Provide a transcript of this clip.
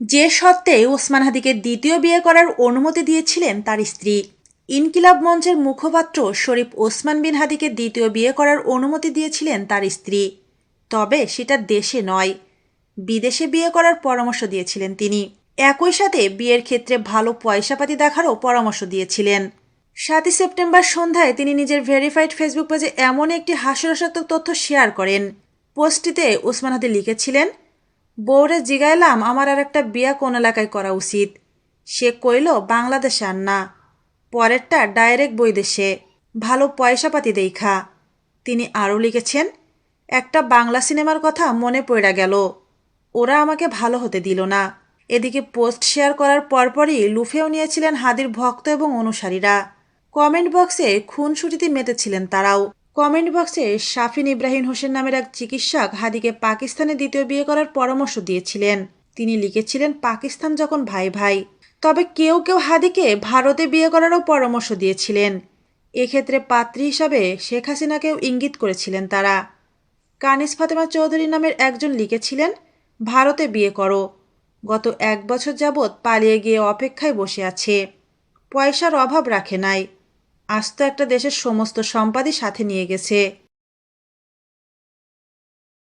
যে সত্ত্বে ওসমান হাদিকে দ্বিতীয় বিয়ে করার অনুমতি দিয়েছিলেন তার স্ত্রী। ইনকিলাব মঞ্চের মুখপাত্র শরীফ ওসমান বিন হাদিকে দ্বিতীয় বিয়ে করার অনুমতি দিয়েছিলেন তার স্ত্রী। তবে সেটা দেশে নয়। বিদেশে বিয়ে করার পরামর্শ দিয়েছিলেন তিনি। একই সাথে বিয়ের ক্ষেত্রে ভালো পয়সাপাতি দেখারও পরামর্শ দিয়েছিলেন। সাতই সেপ্টেম্বর সন্ধ্যায় তিনি নিজের ভেরিফাইড ফেসবুক পেজে এমন একটি হাস্যরসাত্মক তথ্য শেয়ার করেন। পোস্টটিতে ওসমান হাদি লিখেছিলেন বউরে জিগাইলাম, আমার আর একটা বিয়া কোন এলাকায় করা উচিত? সে কইল, বাংলাদেশে আর না। পরেরটা ডাইরেক্ট বৈদেশে ভালো পয়সাপাতি দেইখা। তিনি আরও লিখেছেন, একটা বাংলা সিনেমার কথা মনে পড়া গেল। ওরা আমাকে ভালো হতে দিল না। এদিকে পোস্ট শেয়ার করার পরপরই লুফেও নিয়েছিলেন হাদির ভক্ত এবং অনুসারীরা। কমেন্ট বক্সে খুনসুটিতে মেতেছিলেন তারাও। কমেন্ট বক্সে শাফিন ইব্রাহিম হোসেন নামের এক চিকিৎসক হাদিকে পাকিস্তানে দ্বিতীয় বিয়ে করার পরামর্শ দিয়েছিলেন। তিনি লিখেছিলেন, পাকিস্তান যখন ভাই ভাই, তবে কেউ কেউ হাদিকে ভারতে বিয়ে করারও পরামর্শ দিয়েছিলেন। এক্ষেত্রে পাত্রী হিসাবে শেখ হাসিনাকেও ইঙ্গিত করেছিলেন তারা। কানিস ফাতেমা চৌধুরী নামের একজন লিখেছিলেন, ভারতে বিয়ে করো। গত এক বছর যাবৎ পালিয়ে গিয়ে অপেক্ষায় বসে আছে। পয়সার অভাব রাখে নাই। আজ তো একটা দেশের সমস্ত সম্পাদই সাথে নিয়ে গেছে।